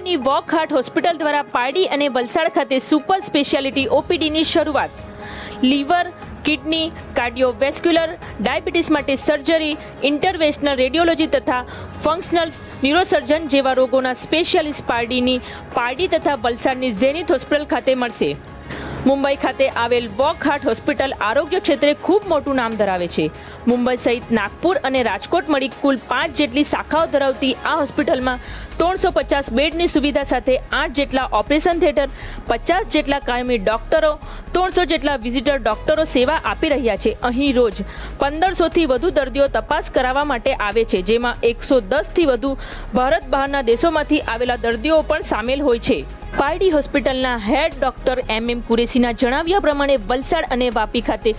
મુંબઈની walk heart hospital દ્વારા પારડી અને વલસાડ ખાતે સુપર સ્પેશિયાલિટી ઓપીડીની શરૂઆત. લીવર, કિડની, કાર્ડિયોવેસ્ક્યુલર, ડાયાબિટીસ માટે સર્જરી, ઇન્ટરવેશનલ રેડિયોલોજી તથા ફંક્શનલ ન્યુરોસર્જન જેવા રોગોના સ્પેશિયાલિસ્ટ પારડીની પારડી તથા વલસાડની ઝેનિથ હોસ્પિટલ ખાતે મળશે. મુંબઈ ખાતે આવેલ વોક હાર્ટ હોસ્પિટલ આરોગ્ય ક્ષેત્રે ખૂબ મોટું નામ ધરાવે છે. મુંબઈ સહિત નાગપુર અને રાજકોટ મળી કુલ પાંચ જેટલી શાખાઓ ધરાવતી આ હોસ્પિટલમાં ત્રણસો પચાસ બેડની સુવિધા સાથે આઠ જેટલા ઓપરેશન થિયેટર, પચાસ જેટલા કાયમી ડોક્ટરો, ત્રણસો જેટલા વિઝિટર ડોક્ટરો સેવા આપી રહ્યા છે. અહીં રોજ પંદરસોથી વધુ દર્દીઓ તપાસ કરાવવા માટે આવે છે, જેમાં એકસો દસથી વધુ ભારત બહારના દેશોમાંથી આવેલા દર્દીઓ પણ સામેલ હોય છે. પારડી હોસ્પિટલના હેડ ડોક્ટર એમ એમ કુરેશીના જણાવ્યા પ્રમાણે વલસાડ અને વાપી ખાતે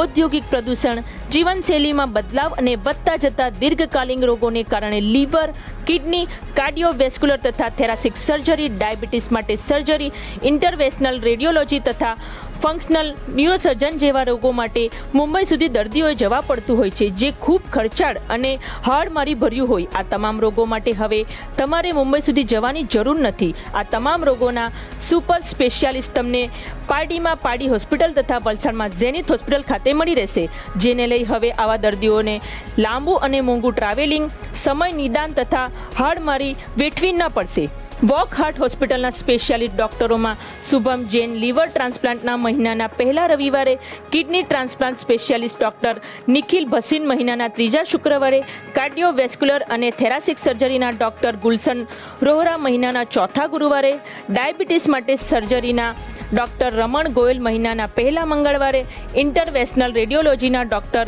ઔદ્યોગિક પ્રદૂષણ, જીવનશૈલીમાં બદલાવ અને વધતા જતા દીર્ઘકાલીન રોગોને કારણે લીવર, કિડની, કાર્ડિયોવેસ્ક્યુલર તથા થેરાસિક સર્જરી, ડાયાબિટીસ માટે સર્જરી, ઇન્ટરવેશનલ રેડિયોલોજી તથા ફંક્શનલ ન્યુરોસર્જન જેવા રોગો માટે મુંબઈ સુધી દર્દીઓએ જવા પડતું હોય છે, જે ખૂબ ખર્ચાળ અને હાડમારી ભર્યું હોય. આ તમામ રોગો માટે હવે તમારે મુંબઈ સુધી જવાની જરૂર નથી. આ તમામ રોગોના સુપર સ્પેશિયાલિસ્ટ તમને પારડીમાં પારડી હોસ્પિટલ તથા વલસાડમાં ઝેનિથ હોસ્પિટલ ખાતે મળી રહેશે, જેને લઈ હવે આવા દર્દીઓને લાંબુ અને મોંઘું ટ્રાવેલિંગ સમય નિદાન તથા હાડમારી વેઠવી ન પડશે. વોક હાર્ટ હોસ્પિટલના સ્પેશિયાલિસ્ટ ડોક્ટરોમાં શુભમ જૈન લીવર ટ્રાન્સપ્લાન્ટના મહિનાના પહેલા રવિવારે kidney transplant specialist doctor Nikhil Bhasin મહિનાના ત્રીજા શુક્રવારે કાર્ડિયોવેસ્ક્યુલર અને થેરાસિક સર્જરીના ડોક્ટર ગુલશન રોહરા મહિનાના ચોથા ગુરુવારે, ડાયાબિટીસ માટે સર્જરીના ડોક્ટર રમણ ગોયલ મહિનાના પહેલા મંગળવારે, ઇન્ટરવેશનલ રેડિયોલોજીના ડોક્ટર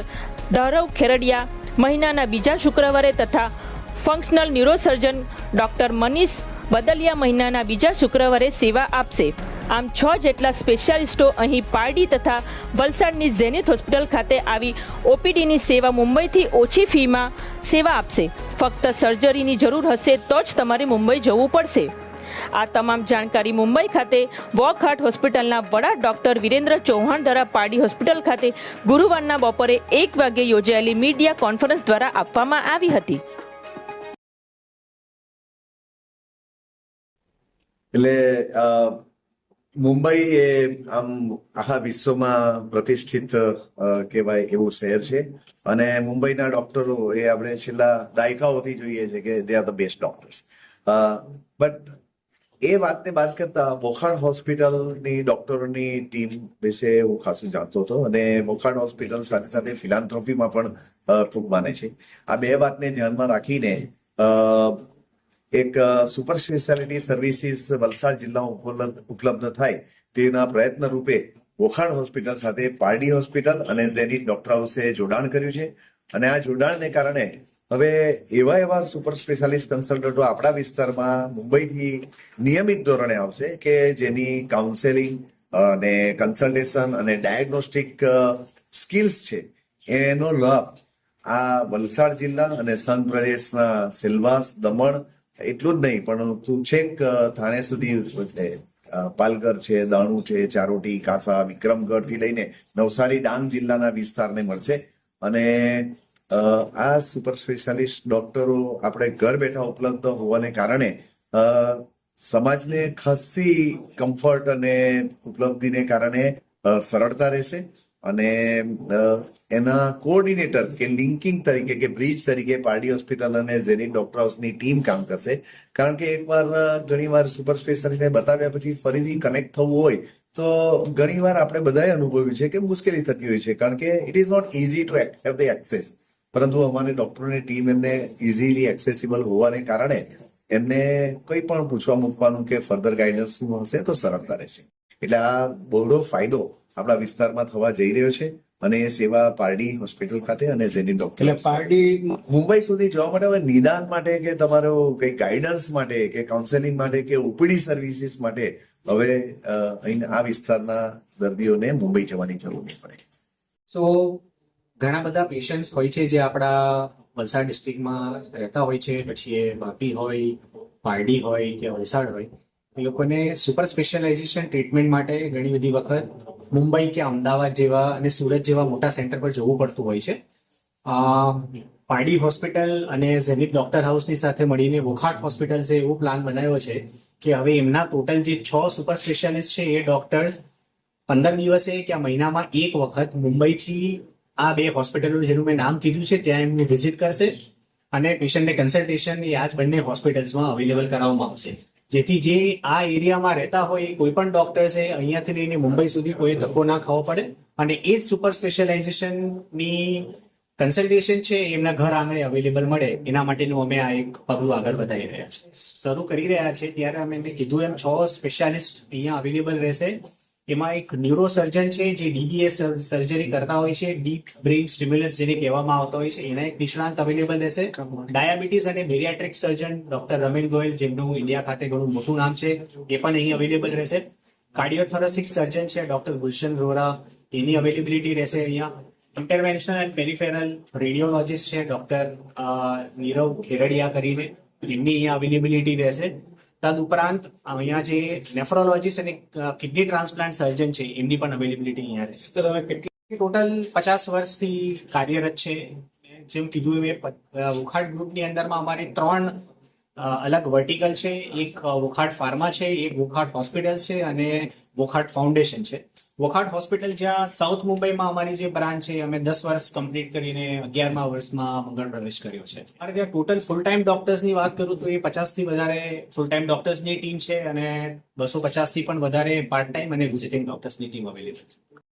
ધરવ ખેરડિયા મહિનાના બીજા શુક્રવારે તથા functional neurosurgeon doctor Manish Badaliya મહિનાના બીજા શુક્રવારે સેવા આપશે. આમ છ જેટલા સ્પેશિયાલિસ્ટો અહીં પારડી તથા વલસાડની ઝેનિથ હોસ્પિટલ ખાતે આવી ઓપીડીની સેવા મુંબઈથી ઓછી ફીમાં સેવા આપશે. ફક્ત સર્જરીની જરૂર હશે તો જ તમારે મુંબઈ જવું પડશે. આ તમામ જાણકારી મુંબઈ ખાતે વોક હાર્ટ હોસ્પિટલના વડા ડોક્ટર વિરેન્દ્ર ચૌહાણ દ્વારા પારડી હોસ્પિટલ ખાતે ગુરુવારના બપોરે એક વાગે યોજાયેલી મીડિયા કોન્ફરન્સ દ્વારા આપવામાં આવી હતી. એટલે મુંબઈ એ આમ આખા વિશ્વમાં પ્રતિષ્ઠિત કહેવાય એવું શહેર છે. અને મુંબઈના ડોક્ટરો એ આપણે છેલ્લા દાયકાઓથી જોઈએ છે કે they are the best doctors but એ વાતને વાત કરતા વોખાણ હોસ્પિટલની ડોક્ટરોની ટીમ વિશે હું ખાસું જાણતો હતો અને વોખાણ હોસ્પિટલ સાથે સાથે ફિલાન્થ્રોફીમાં પણ ખૂબ માને છે. આ બે વાતને ધ્યાનમાં રાખીને એક સુપર સ્પેશિયાલિટી સર્વિસીસ વલસાડ જિલ્લામાં ઉપલબ્ધ થાય તેના પ્રયત્ન રૂપે વોખાણ હોસ્પિટલ સાથે પારડી હોસ્પિટલ અને ઝેનિટ ડોક્ટર હાઉસે જોડાણ કર્યું છે. અને આ જોડાણને કારણે હવે એવા એવા સુપર સ્પેશિયાલિસ્ટ કન્સલ્ટન્ટો આપણા વિસ્તારમાં મુંબઈથી નિયમિત ધોરણે આવશે કે જેની કાઉન્સેલિંગ અને કન્સલ્ટેશન અને ડાયગ્નોસ્ટિક સ્કિલ્સ છે એનો લાભ આ વલસાડ જિલ્લા અને સંઘ પ્રદેશના સિલવાસ દમણ એટલું જ નહીં પણ છેક થાણે સુધી છે અ, પાલઘર છે દાણુ છે ચારોટી કાસા વિક્રમગઢથી લઈને નવસારી ડાંગ જિલ્લાના વિસ્તારને મળશે. અને આ સુપર સ્પેશિયાલિસ્ટ ડોક્ટરો આપણે ઘર બેઠા ઉપલબ્ધ હોવાને કારણે સમાજને ખાસી કમ્ફર્ટ અને ઉપલબ્ધિને કારણે સરળતા રહેશે. અને એના કોઓર્ડિનેટર કે લિંકિંગ તરીકે કે બ્રિજ તરીકે પારડી હોસ્પિટલ અને ઝેનિક ડોક્ટર હાઉસની ટીમ કામ કરશે. કારણ કે એકવાર ઘણીવાર સુપર સ્પેશિયાલિસ્ટને બતાવ્યા પછી ફરીથી કનેક્ટ થવું હોય, તો ઘણીવાર આપણે બધાએ અનુભવ્યું છે કે મુશ્કેલી થતી હોય છે. કારણ કે it is not easy to have the access પરંતુ અમારી ડોક્ટરોની ટીમ એમને ઇઝીલી એક્સેસિબલ હોવાને કારણે એમને કંઈ પણ પૂછવા મૂકવાનું કે ફર્ધર ગાઈડન્સ હશે તો સરળતા રહેશે. એટલે આ બહોળો ફાયદો આપણા વિસ્તારમાં થવા જઈ રહ્યો છે અને એ સેવા પારડી હોસ્પિટલ ખાતે અને જેની ડોક્ટર એટલે પારડી મુંબઈ સુધી જવા માટે હવે નિદાન માટે કે તમારો કઈ ગાઈડન્સ માટે કે કાઉન્સેલિંગ માટે કે ઓપીડી સર્વિસીસ માટે હવે અહીં આ વિસ્તારના દર્દીઓને મુંબઈ જવાની જરૂર નહીં પડે. સો ઘણા બધા પેશન્ટ્સ હોય છે જે આપણા વલસાડ ડિસ્ટ્રિક્ટમાં રહેતા હોય છે પછી એ વાપી હોય પારડી હોય કે વલસાડ હોય. લોકોને સુપર સ્પેશિયલાઇઝેશન ટ્રીટમેન્ટ માટે ઘણી બધી વખત મુંબઈ કે અમદાવાદ જેવા અને સુરત જેવા મોટા સેન્ટર પર જવું પડતું હોય છે. પાડી હોસ્પિટલ અને ઝેનિટ ડોક્ટર હાઉસની સાથે મળીને વોખાટ હોસ્પિટલ્સે એવો પ્લાન બનાવ્યો છે કે હવે એમના ટોટલ જે છ સુપર સ્પેશિયાલિસ્ટ છે એ ડોક્ટર્સ પંદર દિવસે કે આ મહિનામાં એક વખત મુંબઈથી આ બે હોસ્પિટલો જેનું મેં નામ કીધું છે ત્યાં એમની વિઝિટ કરશે અને પેશન્ટને કન્સલ્ટેશન એ આ જ બંને હોસ્પિટલ્સમાં અવેલેબલ કરાવવામાં આવશે. જેથી જે આ એરિયામાં રહેતા હોય એ કોઈ પણ છે, અહીંયાથી લઈને મુંબઈ સુધી કોઈ ધક્કો ના ખાવો પડે. અને એ જ સુપર સ્પેશિયલાઇઝેશનની કન્સલ્ટેશન છે એમના ઘર આંગણે અવેલેબલ મળે. એના માટેનું અમે આ એક પગલું આગળ વધારી રહ્યા છીએ. શરૂ કરી રહ્યા છે ત્યારે અમે કીધું એમ, છ સ્પેશિયાલિસ્ટ અહીંયા અવેલેબલ રહેશે. એમાં એક ન્યુરો સર્જન છે જે ડીબીએસ સર્જરી કરતા હોય છે ડીપ બ્રેઇન સ્ટિમ્યુલસ જેને કહેવામાં આવતો હોય છે એના એક નિષ્ણાંત અવેલેબલ રહેશે. ડાયાબિટીસ અને bariatric surgeon doctor Ramen Goyal જેમનું ઇન્ડિયા ખાતે ઘણું મોટું નામ છે એ પણ અહીં અવેલેબલ રહેશે. કાર્ડિયોથોરેસિક સર્જન છે ડોક્ટર ગુલશન રોરા એની અવેલેબિલિટી રહેશે અહીંયા. ઇન્ટરવેન્શનલ એન્ડ પેરિફેરલ રેડિયોલોજીસ્ટ છે ડોક્ટર નીરવ ખેરડિયા કરીને એમની અહીંયા અવેલેબિલિટી રહેશે. તદ ઉપરાંત અહીંયા જે નેફ્રોલોજીસ્ટ અને કિડની ટ્રાન્સપ્લાન્ટ સર્જન છે, એમની પણ અવેલેબિલિટી અહીંયા રહેશે તો તમે કેટલી ટોટલ પચાસ વર્ષથી કાર્યરત છે? જેમ કીધું એમ એ વુખાટ ગ્રુપની અંદરમાં અમારે ત્રણ અલગ વર્ટિકલ છે, એક વોખાટ ફાર્મા છે, એક વોખાટ હોસ્પિટલ છે અને વોખાટ ફાઉન્ડેશન છે. વોખાટ હોસ્પિટલ જ્યાં સાઉથ મુંબઈમાં અમારી જે બ્રાન્ચ છે, અમે દસ વર્ષ કમ્પ્લીટ કરીને અગિયારમા વર્ષમાં મંગળ પ્રવેશ કર્યો છે. અને ત્યાં ટોટલ ફૂલ ટાઈમ ડોક્ટર્સની વાત કરું તો એ પચાસથી વધારે ફૂલ ટાઈમ ડોક્ટર્સની ટીમ છે અને બસો પચાસથી પણ વધારે પાર્ટ ટાઈમ અને વિઝિટિંગ ડોક્ટર્સની ટીમ અવેલેબલ છે.